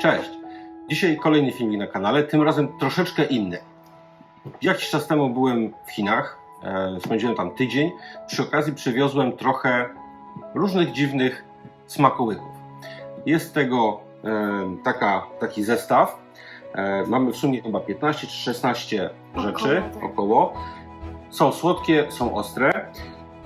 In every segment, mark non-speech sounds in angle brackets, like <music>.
Cześć! Dzisiaj kolejny filmik na kanale, tym razem troszeczkę inny. Jakiś czas temu byłem w Chinach, e, spędziłem tam tydzień. Przy okazji przywiozłem trochę różnych dziwnych smakołyków. Jest tego e, taka, taki zestaw. E, mamy w sumie chyba 15 czy 16 rzeczy Około, tak. około. Są słodkie, są ostre.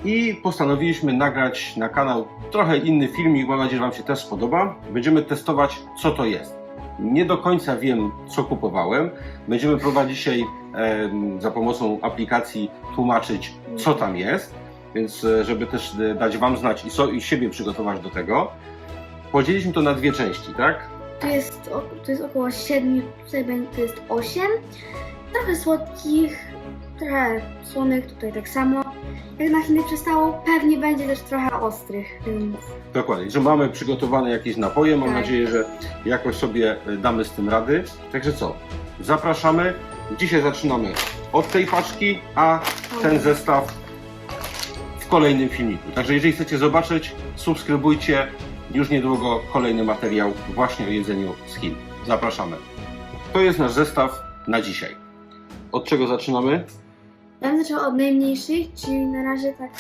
I postanowiliśmy nagrać na kanał trochę inny filmik. Mam nadzieję, że Wam się też spodoba. Będziemy testować, co to jest. Nie do końca wiem, co kupowałem. Będziemy próbować dzisiaj em, za pomocą aplikacji tłumaczyć, co tam jest. Więc, e, żeby też e, dać Wam znać i, so, i siebie przygotować do tego, podzieliliśmy to na dwie części, tak? Tu jest, o- tu jest około 7, tutaj to jest 8. Trochę słodkich, trochę słonych, tutaj tak samo. Jak na Chiny przystało, pewnie będzie też trochę ostrych, więc Dokładnie, że mamy przygotowane jakieś napoje. Mam Tak. nadzieję, że jakoś sobie damy z tym rady. Także co? Zapraszamy. Dzisiaj zaczynamy od tej paczki, a ten zestaw w kolejnym filmiku. Także jeżeli chcecie zobaczyć, subskrybujcie. Już niedługo kolejny materiał właśnie o jedzeniu z Chin. Zapraszamy. To jest nasz zestaw na dzisiaj. Od czego zaczynamy? Ja bym zaczęła od najmniejszych, czyli na razie tak.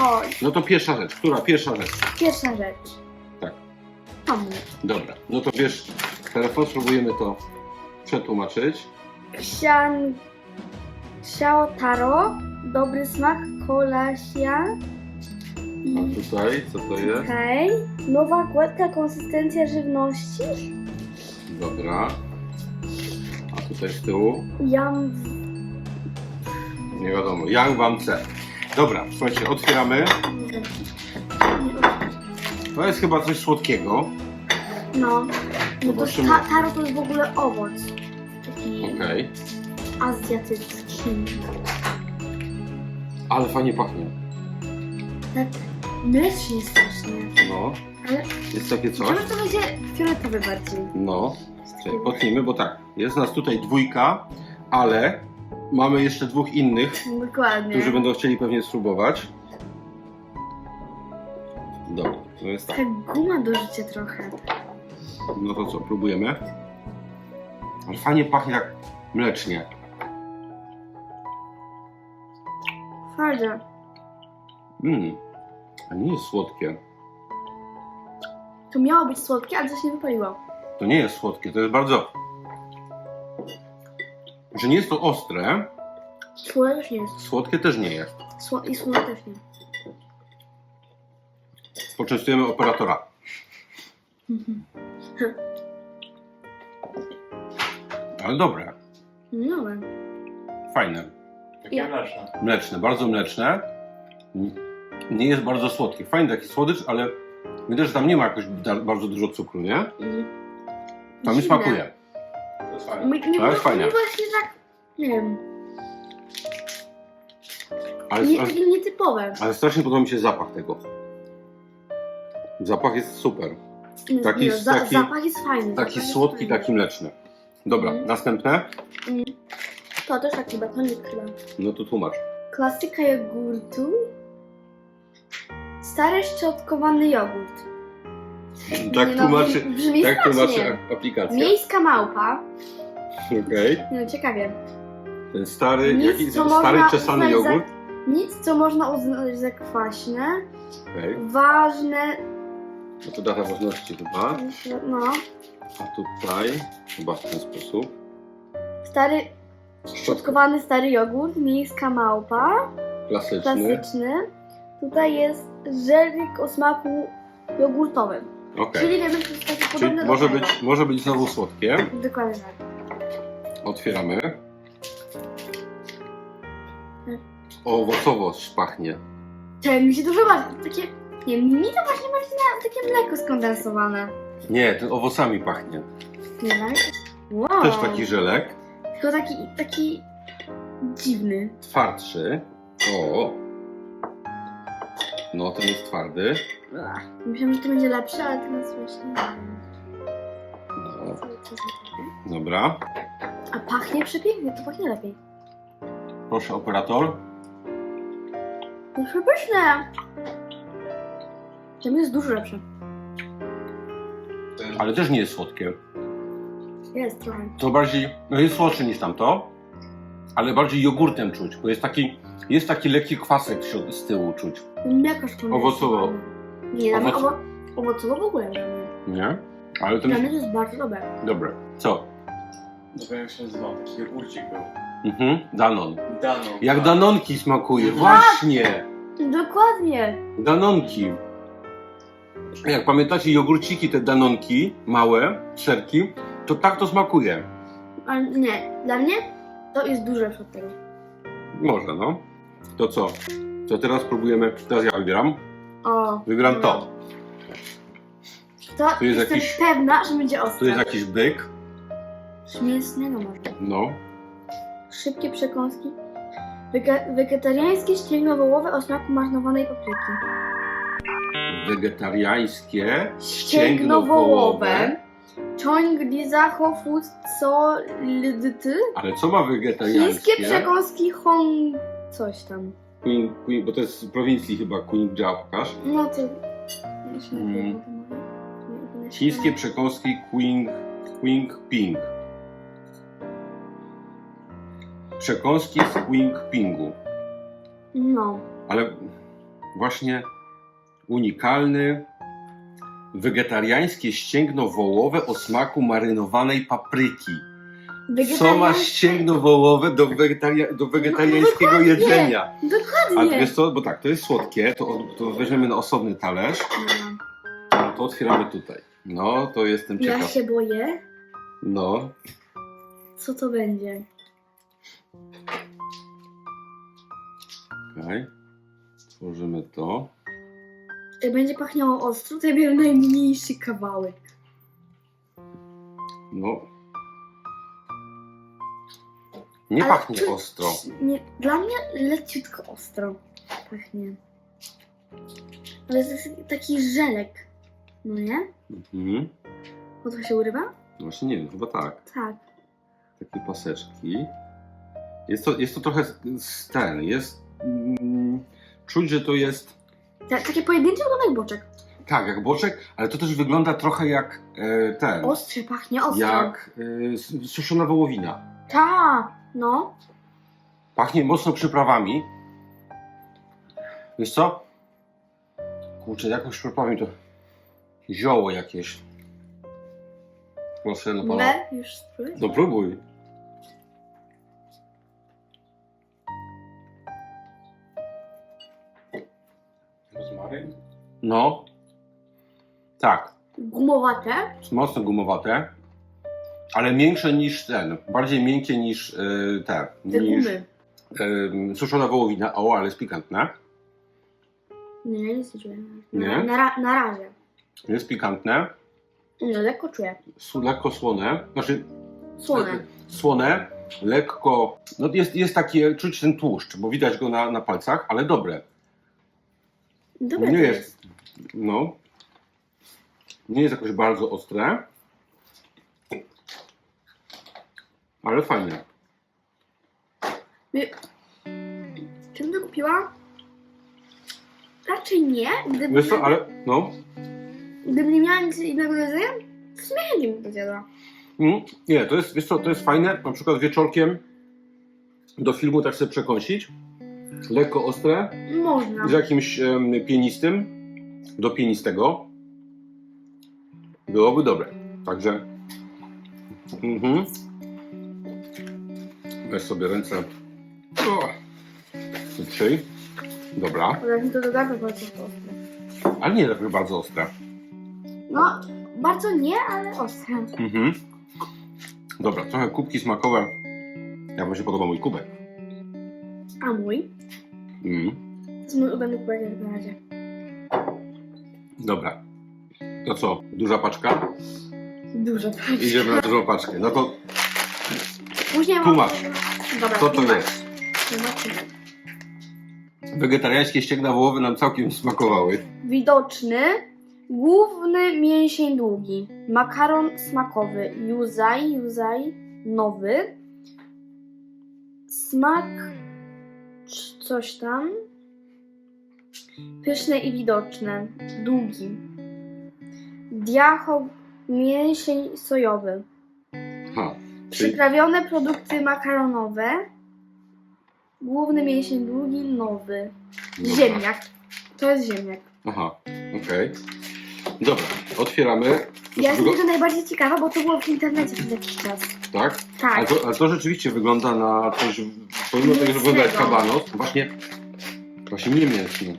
O, No to pierwsza rzecz. Która pierwsza rzecz? pierwsza rzecz. Tak. Tomu. Dobra. No to wiesz, telefon spróbujemy to przetłumaczyć. Xian... Xiao Taro, dobry smak, kolasia. A tutaj, co to jest? Okej. Nowa, gładka konsystencja żywności. Dobra. A tutaj z tyłu? Jam... Nie wiadomo. Jak wam chce. Dobra, słuchajcie, otwieramy. To jest chyba coś słodkiego. No. No to Zobaczymy. ta, taro to jest w ogóle owoc. Taki Okej. azjatycki. Ale fajnie pachnie. Tak mlecznie strasznie. No. Ale Jest takie coś. może to będzie fioletowy bardziej. No. Czekaj, potnijmy, bo tak. Jest nas tutaj dwójka, ale mamy jeszcze dwóch innych, Dokładnie. którzy będą chcieli pewnie spróbować. Dobra, to jest tak. Taka guma do życia trochę. No to co, próbujemy? Ale fajnie pachnie tak mlecznie. Fajnie. Mmm, a nie jest słodkie. To miało być słodkie, ale coś nie wypaliło. To nie jest słodkie, to jest bardzo. Że nie jest to ostre, Słone też nie jest. słodkie też nie jest. Sło I słone też nie. Poczęstujemy operatora. <laughs> Ale dobre, No dobra. fajne. Takie Ja- mleczne. Mleczne, bardzo mleczne. Nie jest bardzo słodkie. Fajny taki słodycz, ale widać, że tam nie ma jakoś da- bardzo dużo cukru, nie? Mm. To mi smakuje. To jest fajne. Mi, mi, To jest fajne. mi właśnie tak, nie wiem, Ale, nie, ale, takie nietypowe. ale strasznie podoba mi się zapach tego. Zapach jest super. Taki- nie, za, taki- zapach jest fajny. Taki jest słodki, fajny. taki mleczny. Dobra, Mhm. następne. Mm. To też taki batonik chyba. No to tłumacz. Klasyka jogurtu. Stary szczotkowany jogurt. Tak no, tłumaczy, brzmi tak tłumaczy aplikacja. Miejska małpa. Okej. No ciekawie. Ten stary, Nic, jaki, co stary można czesany uznać za- jogurt. Nic, co można uznać za kwaśne. Okej. Ważne. No to data ważności chyba. No. A tutaj chyba w ten sposób. Stary. Szczotkowany stary jogurt. Miejska małpa. Klasyczny. Klasyczny. Tutaj jest żelik o smaku jogurtowym. Okej. Czyli wiemy, że to jest takie Czyli podobne do może tego. być, może być znowu słodkie. Dokładnie tak. Otwieramy. Owocowo pachnie. Czekaj, mi się dużo bardziej, takie, nie wiem, mi to właśnie bardziej na takie mleko skondensowane. Nie, ten owocami pachnie. Nie wiem. Wow. Też taki żelek. Tylko taki, taki dziwny. Twardszy. O. No, ten jest twardy. Ach, Myślałam, że to będzie lepsze, ale teraz właśnie. No, dobra. A pachnie przepięknie, to pachnie lepiej. Proszę, operator. To przepyszne. Ten jest dużo lepszy. Ale też nie jest słodkie. Jest trochę. To bardziej, no jest słodsze niż tamto, ale bardziej jogurtem czuć, bo jest taki, jest taki lekki kwasek w środ- z tyłu czuć, Mleko szkolne. Owocowo. Nie, mnie Owoc- owo owocowo w ogóle mnie. nie? Ale to Dla jest mnie to jest bardzo dobre. dobre. Co? Nie jak się nazywał, taki jogurcik był. Mhm, Danon. Danon. Jak tak. danonki smakuje, Tak. właśnie! Dokładnie. Danonki. Jak pamiętacie jogurciki, te danonki, małe, serki, to tak to smakuje. Ale nie, dla mnie to jest dużo lepsze od tego. Może, no. To co? To teraz próbujemy, teraz ja wybieram. O. Wybieram to. To Tu jest jestem jakiś- pewna, że będzie ostre. Tu jest jakiś byk. Mięsnego może. No. Szybkie przekąski. Wege wegetariańskie ścięgno wołowe o smaku marynowanej papryki. Wegetariańskie Ścięgno wołowe. Ciąg lizacho food co ldyty. Ale co ma wegetariańskie? Chińskie przekąski hong... coś tam. Queen, Queen, bo to jest z prowincji chyba Queen Jabkasz. No to... Mm. Chińskie przekąski Queen, Queen Ping. Przekąski z Queen Pingu. No. Ale właśnie unikalny wegetariańskie ścięgno wołowe o smaku marynowanej papryki. Co ma ścięgno wołowe do, wegetaria, do wegetariańskiego No, dokładnie. jedzenia? A Dokładnie. wiesz co, bo tak, to jest słodkie, to, to weźmiemy na osobny talerz, No. to otwieramy tutaj. No, to jestem Ja ciekaw. się boję, No, co to będzie. okej. Tworzymy to. Jak będzie pachniało ostro, to ja biorę najmniejszy kawałek. No. Nie Ale pachnie czuć- ostro. Nie, dla mnie leciutko ostro pachnie. Ale to jest taki żelek. No nie? Mhm. Bo to się urywa? No Właśnie nie wiem, chyba tak. Tak. Takie paseczki. Jest to, jest to trochę ten, jest... Mm, czuć, że to jest... Ta, takie pojedyncze wygląda jak boczek. Tak, jak boczek, ale to też wygląda trochę jak e, ten... Ostrze pachnie, ostro. Jak e, s- suszona wołowina. Ta, no. Pachnie mocno przyprawami. Wiesz co? Kurczę, jakąś przyprawą to... Zioło jakieś. Proszę, no pana. Le, już spróbuj. No próbuj. Rozmaryn? No. Tak, Gumowate. mocno gumowate. Ale większe niż ten. Bardziej miękkie niż e, te. Te niż gumy. e, suszona wołowina. O, ale jest pikantne. Nie, nic nie czuję. Na, Nie? Na, ra- na razie. Jest pikantne. No, lekko czuję. Su- lekko słone. Znaczy Słone. słone, lekko. No jest, jest takie, czuć ten tłuszcz, bo widać go na, na palcach, ale dobre. Dobre nie to jest. No. Nie jest jakoś bardzo ostre. Ale fajne. Czy bym to kupiła? Raczej nie. Gdybym, Wiesz co, ale no. gdybym nie miała nic innego do jedzenia, w sumie chętnie bym to zjadła. Mm, nie, to jest, wiesz co, to jest fajne. Na przykład wieczorkiem do filmu tak sobie przekąsić. Lekko ostre, Można. z jakimś em, pienistym, do pienistego. Byłoby dobre. Także. Mhm. Weź sobie ręce. O. Wytrzyj. Dobra. Ale mi to doda, to bardzo ostre. Ale nie tak bardzo ostre. No, bardzo nie, ale ostre. Mhm. Dobra, trochę kubki smakowe. Jak wam się podoba mój kubek? A mój? Mm. To jest mój ulubiony kubek jak na razie. Dobra. To co? Duża paczka? Dużo tak. Idziemy na dużą paczkę. No to Później mam... Tłumacz. Dobra, co to jest? Tłumacz. Wegetariańskie ścięgna wołowe nam całkiem smakowały. Widoczny, główny mięsień długi, makaron smakowy, yuzai, yuzai, nowy, smak c- coś tam, pyszne i widoczne, długi, diacho, mięsień sojowy. Przyprawione produkty makaronowe. Główny mięsień długi, nowy. Ziemniak. To jest ziemniak. Aha, okej. Dobra, otwieramy. Ja jestem tego najbardziej ciekawa, bo to było w internecie przez jakiś czas. Tak? Ale Tak. to, ale to rzeczywiście wygląda na coś, pomimo tego, że wygląda jak Mięsnego. kabanos, właśnie, właśnie nie mięsny.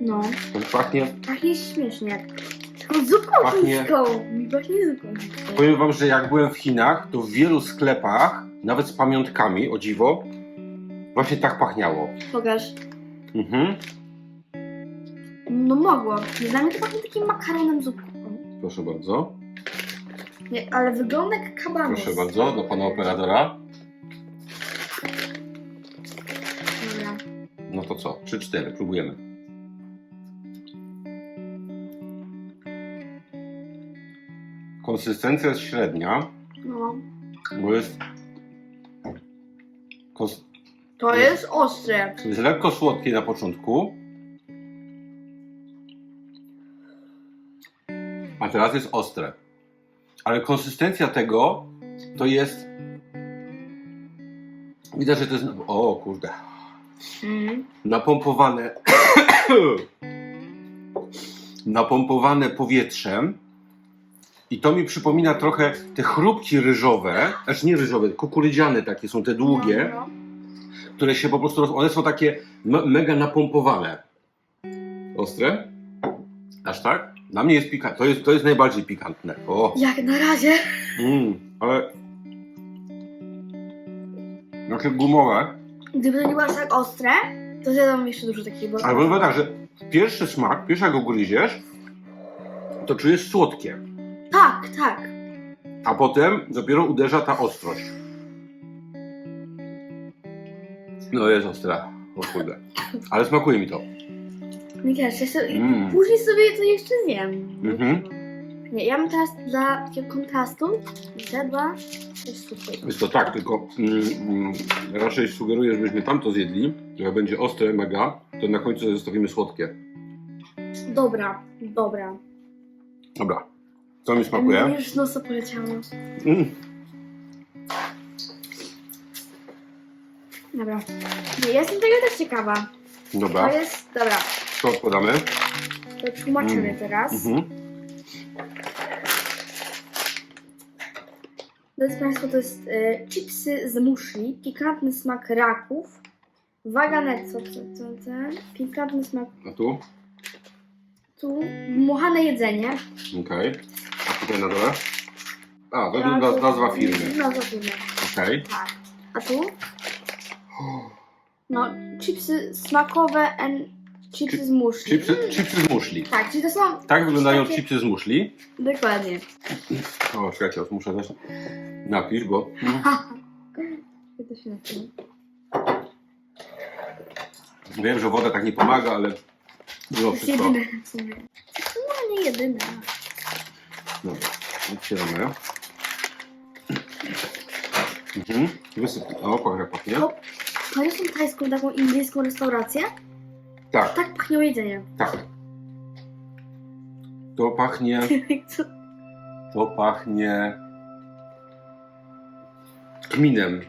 No. To pachnie, Pachnie śmiesznie zupką Pachnie- chińską. Mi zupką chińską. powiem wam, że jak byłem w Chinach, to w wielu sklepach, nawet z pamiątkami, o dziwo, właśnie tak pachniało. Pokaż. Mhm. No mogło. Dla mnie to pachnie takim makaronem zupką. Proszę bardzo. Nie, ale wygląda jak kabanos. Proszę bardzo, do pana operatora. Dobra. No to co? 3-4, próbujemy. Konsystencja jest średnia, No. bo jest, kons- To jest ostre. jest lekko słodkie na początku, a teraz jest ostre. Ale konsystencja tego to jest. Widać, że to jest. O kurde. Mm. napompowane <coughs> napompowane powietrzem i to mi przypomina trochę te chrupki ryżowe, znaczy nie ryżowe, kukurydziane takie są te długie, No, które się po prostu, roz- one są takie me- mega napompowane. Ostre? Aż tak? Dla mnie jest pikantne, to jest, to jest najbardziej pikantne. O, no. Jak na razie. mm, ale... Znaczy gumowe, Gdyby to nie było aż tak ostre, to zjadłam jeszcze dużo takiego. Ale powiem tak, że pierwszy smak, pierwszy jak go gryziesz, to czujesz słodkie, Tak, tak. a potem dopiero uderza ta ostrość. No jest ostra, o kurde. Ale smakuje mi to. Mi też. Ja sobie, Mm. Później sobie to jeszcze zjem. Mhm. Nie, ja bym teraz dla takiego kontrastu zjadła coś super. Jest to tak, tylko mm, mm, raczej sugeruję, żebyśmy tamto zjedli, które będzie ostre, mega, to na końcu zostawimy słodkie. Dobra, dobra. Dobra, co mi smakuje? Mi już nosa poleciało. Mm. Dobra. Nie, ja jestem tego też ciekawa. Dobra, To jest, dobra, to podamy. to tłumaczymy Mm. teraz. Mhm. Drodzy Państwo, to jest e, chipsy z muszli, pikantny smak raków, waganetto, co, co, ten, pikantny smak A tu? tu, dmuchane jedzenie. Okej. A tutaj na dole? A, to jest Nazwa- naz- nazwa firmy. Nazwa firmy, Okej. tak. A tu? No, chipsy smakowe and chipsy z muszli. Chipsy, chipsy z muszli. Tak, czyli to są Tak wyglądają Takie- chipsy z muszli. dokładnie. O, czekajcie, muszę też napić, bo... <laughs> To się nazywa? Wiem, że woda tak nie pomaga, ale mimo To jest wszystko... jedyne w sumie. No nie jedyne. Dobra, otwieramy. Mhm. Wysyp... O, jak pachnie. No. To jest tajską, taką indyjską restaurację? Tak, Tak pachniało jedzenie. tak. To pachnie... <laughs> To pachnie... Kminem.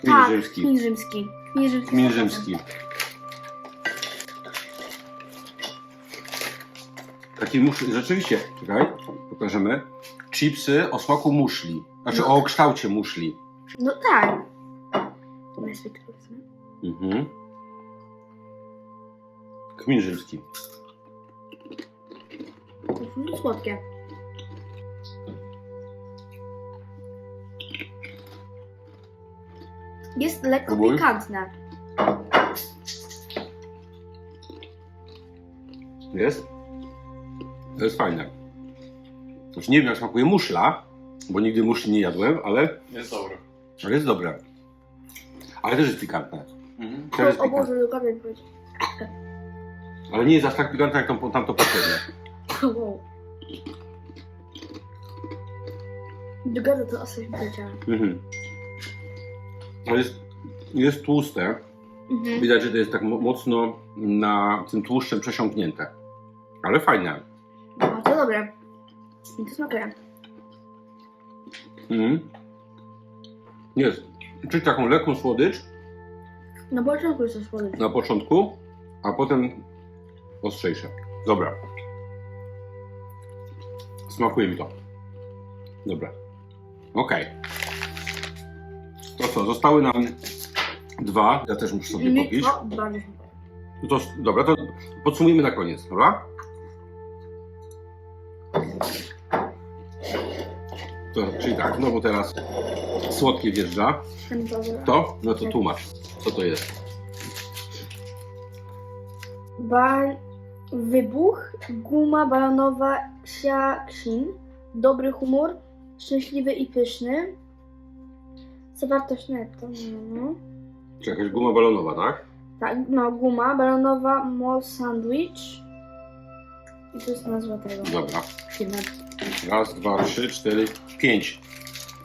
Kmin tak, rzymski. Kmin rzymski. Kmin rzymski. Kmin rzymski. Taki musz... Rzeczywiście, czekaj, pokażemy. Chipsy o smaku muszli. Znaczy No. o kształcie muszli. No tak. Wezmę. Mhm. Kmin rzymski. To jest słodkie. Jest lekko Próbuj. pikantne. Jest? To jest fajne. Już nie wiem jak smakuje muszla, bo nigdy muszli nie jadłem, ale, Jest dobry. ale jest dobre. Ale też jest pikantne. Mhm. Też jest O pikantne. Boże, powiedzieć. Ale nie jest aż tak pikantne jak tam, tamto poprzednie. Wow. Dogadza to o sobie powiedziałam. Mhm. Ale jest, jest tłuste. Mhm. Widać, że to jest tak mo- mocno na tym tłuszczem przesiąknięte. Ale fajne. No, to dobre. Mi to smakuje. Mhm. Jest. Czuć taką lekką słodycz Na początku jest to słodycz. na początku, a potem ostrzejsze. Dobra. Smakuje mi to. Dobra. Okej. To co, zostały nam dwa. Ja też muszę sobie Mi popić. to bardzo smakuje. To, dobra, to podsumujemy na koniec, dobra? To, czyli tak, no bo teraz słodkie wjeżdża. To? No to tłumacz, co to jest. Bal... Wybuch, guma balonowa Xiaxin, dobry humor, szczęśliwy i pyszny. Zawartość netto. No. Czy jakaś guma balonowa, tak? Tak, no, guma balonowa Mall Sandwich. I to jest nazwa tego Dobra. filmu. Raz, dwa, trzy, cztery, pięć.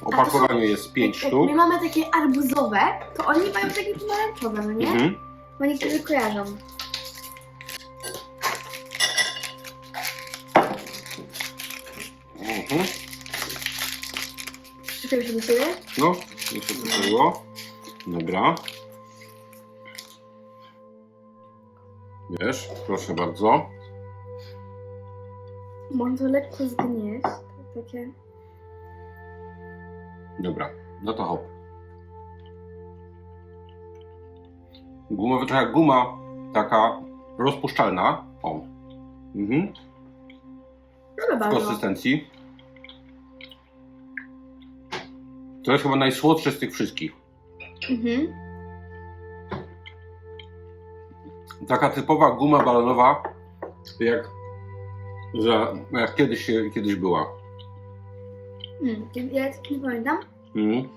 W opakowaniu jest pięć Jak sztuk. my mamy takie arbuzowe, to oni mają takie pomarańczowe, no nie? Mhm. Bo niektórzy kojarzą. Mhm. Się do siebie. No, już się to było. Dobra. Wiesz, proszę bardzo. Można to lekko zgnieść. Takie... Dobra, no to hop. Gumowy, jak guma taka rozpuszczalna. O. Mhm. Lubię W bardzo. konsystencji. To jest chyba najsłodsze z tych wszystkich. Mhm. Taka typowa guma balonowa, jak, że, jak kiedyś, kiedyś była. Mm, ja tak nie pamiętam. Mhm.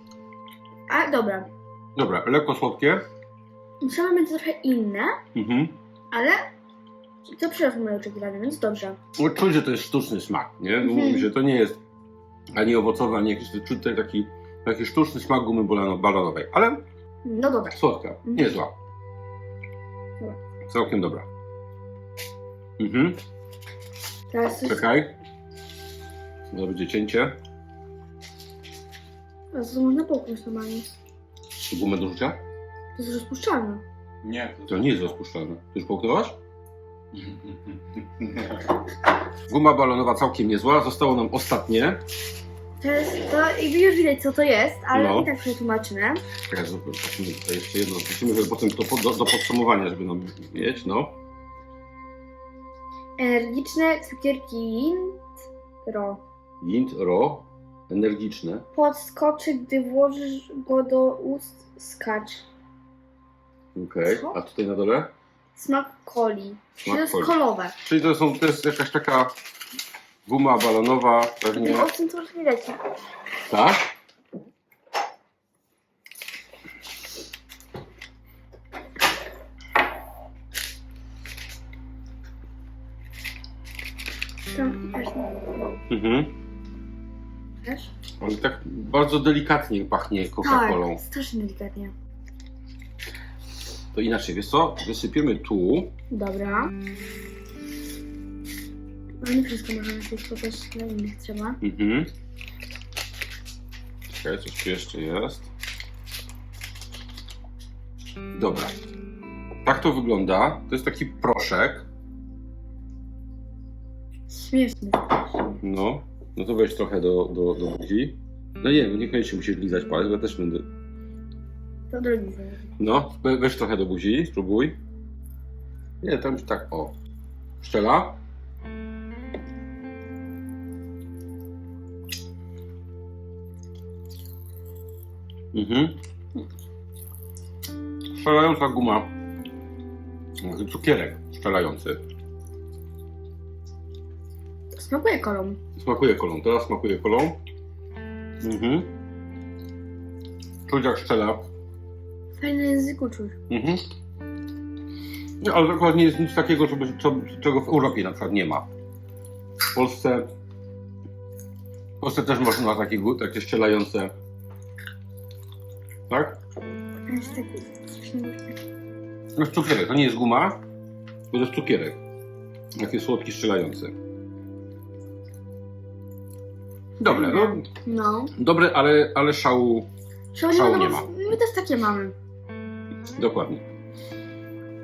A dobra. Dobra, lekko słodkie. Musiałam będzie trochę inne, Mhm. ale to przerosło moje oczekiwania, więc dobrze. No, Czuć, że to jest sztuczny smak, nie? Mhm. Mówi, że to nie jest ani owocowy, ani jakiś, czuć tutaj taki, taki sztuczny smak gumy balano- balonowej, ale No dobra. słodka, Mhm. niezła. Dobra. Całkiem dobra. Mhm. Teraz coś... Czekaj. To będzie cięcie. Teraz to można połknąć normalnie. Czy gumę do rzucia? To jest rozpuszczalne. Nie, To nie jest rozpuszczalne. Ty już połknęłaś? <laughs> Guma balonowa całkiem niezła. Zostało nam ostatnie. To jest, to jakby już widać co to jest, ale No. i tak przetłumaczymy. Czekaj, zobaczymy tutaj jeszcze jedno. Żeby potem to do, do podsumowania, żeby nam mieć, no. Energiczne cukierki Ro. Jint, ro, energiczne. Podskoczy, gdy włożysz go do ust, skacz. Okej. Co? A tutaj na dole? Smak coli. Smak to jest coli. kolowe. Czyli to, są, to jest jakaś taka guma balonowa, pewnie. Tym to już widać. Tak? Bardzo delikatnie pachnie Coca-Colą. Tak, strasznie delikatnie. To inaczej, wiesz co? Wysypiemy tu. Dobra. Ale nie wszystko możemy zjeść, bo też dla innych trzeba. Mhm. Czekaj, coś tu jeszcze jest. Dobra. Tak to wygląda. To jest taki proszek. Śmieszny. No. No to weź trochę do, do, do buzi. No nie, niekoniecznie musisz lizać palec, bo ja też będę. To drogi zależy. No, we- weź trochę do buzi, spróbuj. Nie, tam tak, o. Szczela. Mhm. Strzelająca guma. Taki Cukierek strzelający. Smakuje kolą. Smakuje kolą. Teraz smakuje kolą. Mhm. Czuć jak strzela. Fajne języku czuć. Mhm. No, ale to akurat nie jest nic takiego, żeby, co, czego w Europie na przykład nie ma. W Polsce, w Polsce też można takie, takie strzelające. Tak? Jest taki... To jest cukierek, to nie jest guma, to jest cukierek. Takie słodki strzelające. Dobre, no, No. dobre, ale, ale szału Szału Szału nie ma. My też takie mamy. Dokładnie.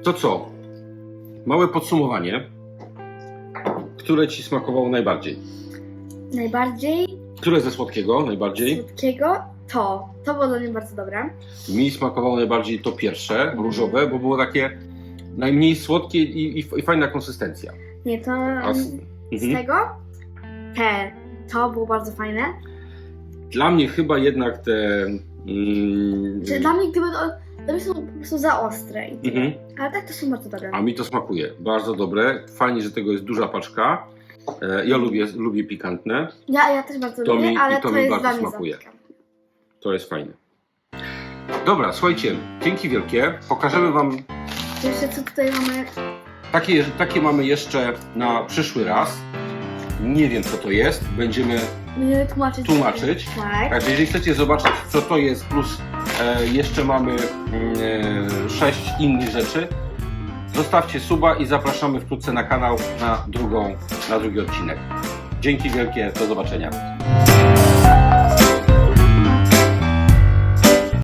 To co? Małe podsumowanie. Które ci smakowało najbardziej? Najbardziej Które ze słodkiego najbardziej? słodkiego to. To było dla mnie bardzo dobre. Mi smakowało najbardziej to pierwsze, różowe, bo było takie najmniej słodkie i, i, i fajna konsystencja. Nie, to A z, z mhm. tego te. To było bardzo fajne. Dla mnie chyba jednak te. Mm, Czy dla mnie gdyby to, to są po prostu za ostre. I tyle. mhm. Ale tak to są bardzo dobre. A mi to smakuje. Bardzo dobre. Fajnie, że tego jest duża paczka. E, Ja lubię, lubię pikantne. Ja, ja też bardzo To lubię, mi- ale i to to, mi jest bardzo dla mnie smakuje. za. To jest fajne. Dobra, słuchajcie, dzięki wielkie. Pokażemy Wam Jeszcze co tutaj mamy? Takie, takie mamy jeszcze na przyszły raz. Nie wiem co to jest, będziemy Będziemy tłumaczyć. tłumaczyć. Tak. Także jeżeli chcecie zobaczyć co to jest, plus e, jeszcze mamy mm, e, sześć innych rzeczy, zostawcie suba i zapraszamy wkrótce na kanał na, drugą, na drugi odcinek. Dzięki wielkie, do zobaczenia.